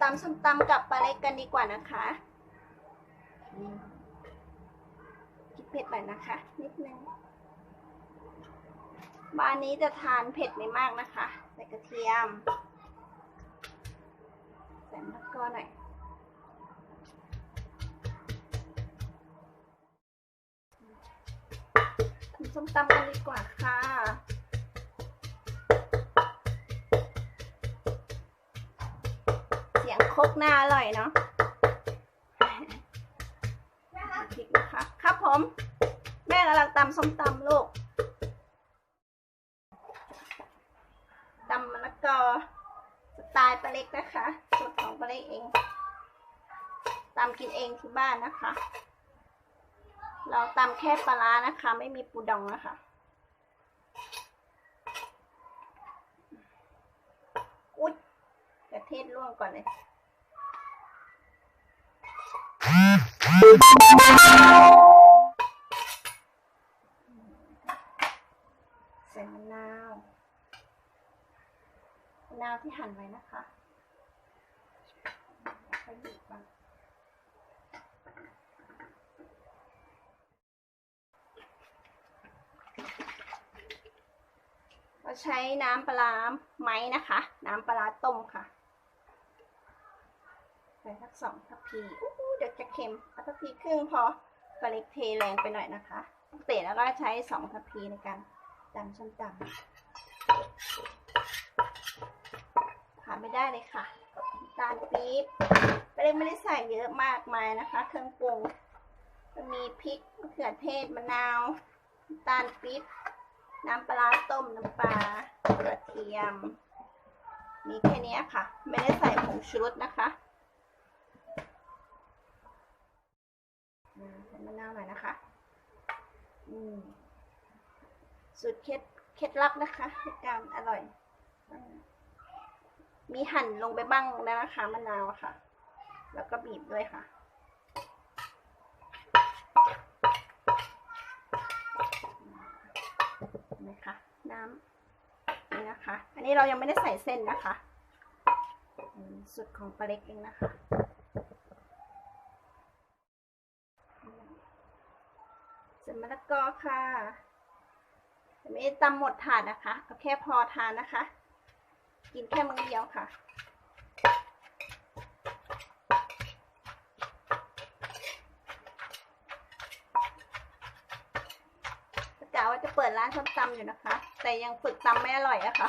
ตำส้มตำกับปลาเล็กกันดีกว่านะคะอืมคิดเผ็ดหน่อยนะคะ นิดนึงบ้านนี้จะทานเผ็ดไม่มากนะคะ ใส่กระเทียม ใส่มะละกอหน่อยทำส้มตำกันดีกว่าค่ะ คกหน้าอร่อยเนาะพริกนะคะ ครับผม แม่กำลังตำส้มตำลูกตำมะละกอสไตล์ปลาเล็กนะคะสูตรของปลาเล็กเองตำกินเองที่บ้านนะคะ เราตำแค่ปลาร้านะคะ ไม่มีปูดองนะคะอุ๊ยกระเทศร่วงก่อนเลย ใส่มะนาวมะนาวที่หั่นไว้นะคะค่บีบบ้างเราใช้น้ำปลาร้าไหมนะคะ น้ำปลาร้าต้มค่ะ ใส่สักสองทัพพีอู้หูเดี๋ยวจะเค็มเอาทัพพีครึ่งพอปลาเล็กเทแรงไปหน่อยนะคะปกติแล้วก็ใช้สองทัพพีในการตำส้มตำขาดไม่ได้เลยค่ะน้ำตาลปี๊บปลาเล็กไม่ได้ใส่เยอะมากมายนะคะ เครื่องปรุงจะมีพริกมะเขือเทศมะนาวน้ำตาลปี๊บน้ำปลาต้มน้ำปลากระเทียม มีแค่นี้ค่ะ ไม่ได้ใส่ผงชูรสนะคะ อ่า ใส่มะนาวหน่อยนะคะ อืมสูตรเคล็ดเคล็ดลับนะคะในการอร่อย มีหั่นลงไปบ้างแล้วนะคะมะนาวค่ะ แล้วก็บีบด้วยค่ะเห็นไหมคะน้ำนี่นะคะ อันนี้เรายังไม่ได้ใส่เส้นนะคะสูตรของปลาเล็กเองนะคะ สร็จมะละกอค่ะไม่ได้ตำหมดถาดนะคะเอาแค่พอทานนะคะ กินแค่มื้อเดียวค่ะกะว่าจะเปิดร้านส้มตำอยู่นะคะ แต่ยังฝึกตำไม่อร่อยอะค่ะ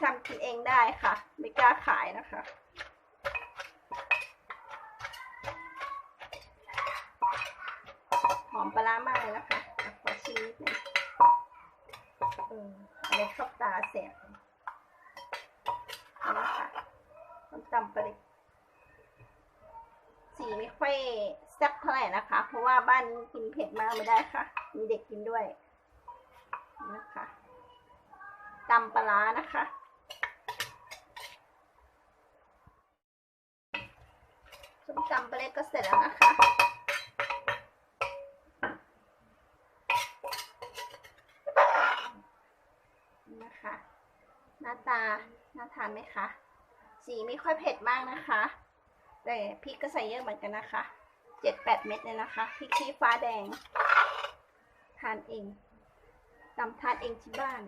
ทำกินเองได้ค่ะ ไม่กล้าขายนะคะ อมปลาร้ามาเลยนะคะอะขอชิมนิดนึงเอออะไรเข้าตาแสบนี่นะคะส้มตำปลาเล็กสีไม่ค่อยแซ่บเท่าไหร่นะคะ เพราะว่าบ้านนี้กินเผ็ดมากไม่ได้ค่ะ มีเด็กกินด้วยนะคะตำปลาร้านะคะส้มตำปลาเล็กก็เสร็จแล้วนะคะ นะคะ หน้าตาน่าทานไหมคะ สีไม่ค่อยเผ็ดมากนะคะ แต่พริกก็ใส่เยอะเหมือนกันนะคะเจ็ดแปดเม็ดเลยนะคะพริกชี้ฟ้าแดง ทานเองตำทานเองที่บ้าน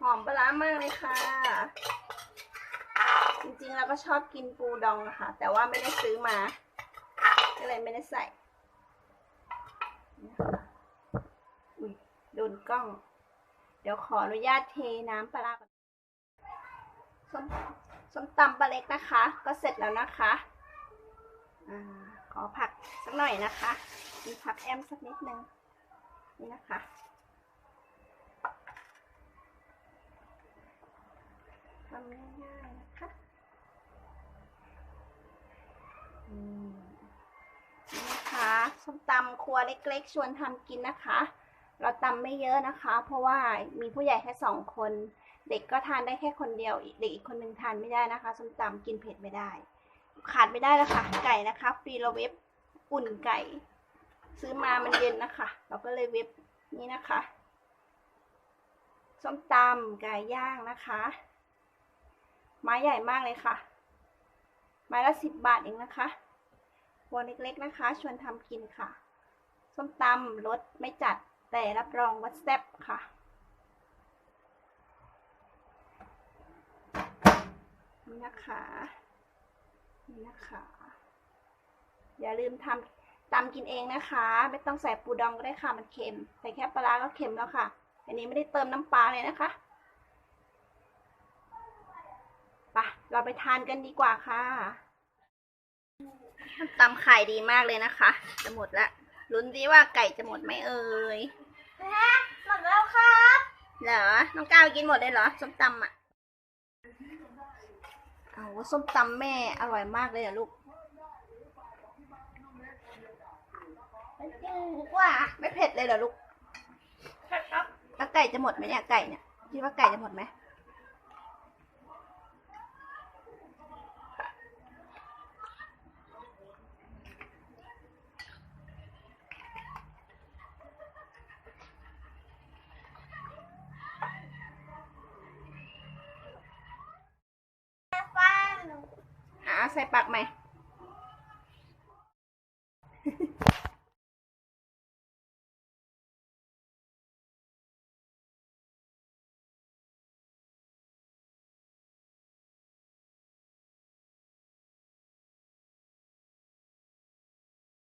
หอมปลาร้ามากเลยค่ะ จริงๆเราก็ชอบกินปูดองค่ะ แต่ว่าไม่ได้ซื้อมา ก็เลยไม่ได้ใส่อุ้ยโดนกล้อง เดี๋ยวขออนุญาตเทน้ำปลาร้าส้มส้มตำปลาเล็กนะคะ ก็เสร็จแล้วนะคะอาขอผักสักหน่อยนะคะ มีผักแอมสักนิดนึงนี่นะคะทำง่ายๆนะคะ อืมนี่นะคะส้มตำค รัวเล็กๆ ชวนทำกินนะคะ เราตำไม่เยอะนะคะ เพราะว่ามีผู้ใหญ่แค่สองคน เด็กก็ทานได้แค่คนเดียว เด็กอีกคนหนึ่งทานไม่ได้นะคะส้มตำกินเผ็ดไม่ได้ ขาดไม่ได้ล้วค่ะ ไก่นะคะฟรีโลเวฟอุ่นไก่ ซื้อมามันเย็นนะคะ เราก็เลยเว็บนี่นะคะส้มตำไก่ย่างนะคะ ไม้ใหญ่มากเลยค่ะ ไม้ละสิบบาทเองนะคะหัวเล็กๆนะคะ ชวนทำกินค่ะ ส้มตำรสไม่จัดแต่รับรองว่าแซ่บค่ะ นี่นะคะนี่นะคะ อย่าลืมทำตำกินเองนะคะ ไม่ต้องใส่ปูดองก็ได้ค่ะมันเค็มใส่แค่ปลาร้าก็เค็มแล้วค่ะ อันนี้ไม่ได้เติมน้ำปลาเลยนะคะปะเราไปทานกันดีกว่าค่ะตำขายดีมากเลยนะคะ จะหมดละ ลุ้นดีว่าไก่จะหมดไหมเอ่ยหมดแล้วครับ เหรอ น้องก้าวกินหมดเลยเหรอ ส้มตำอะเอาส้มตำแม่อร่อยมากเลยอะลูกมันจริงกว่าไม่เผ็ดเลยเหรอลูก ครับแล้วไก่จะหมดไหมเนี่ยไก่เนี่ย คิดว่าไก่จะหมดไหม ฟัง อ่า ใส่ปากไหม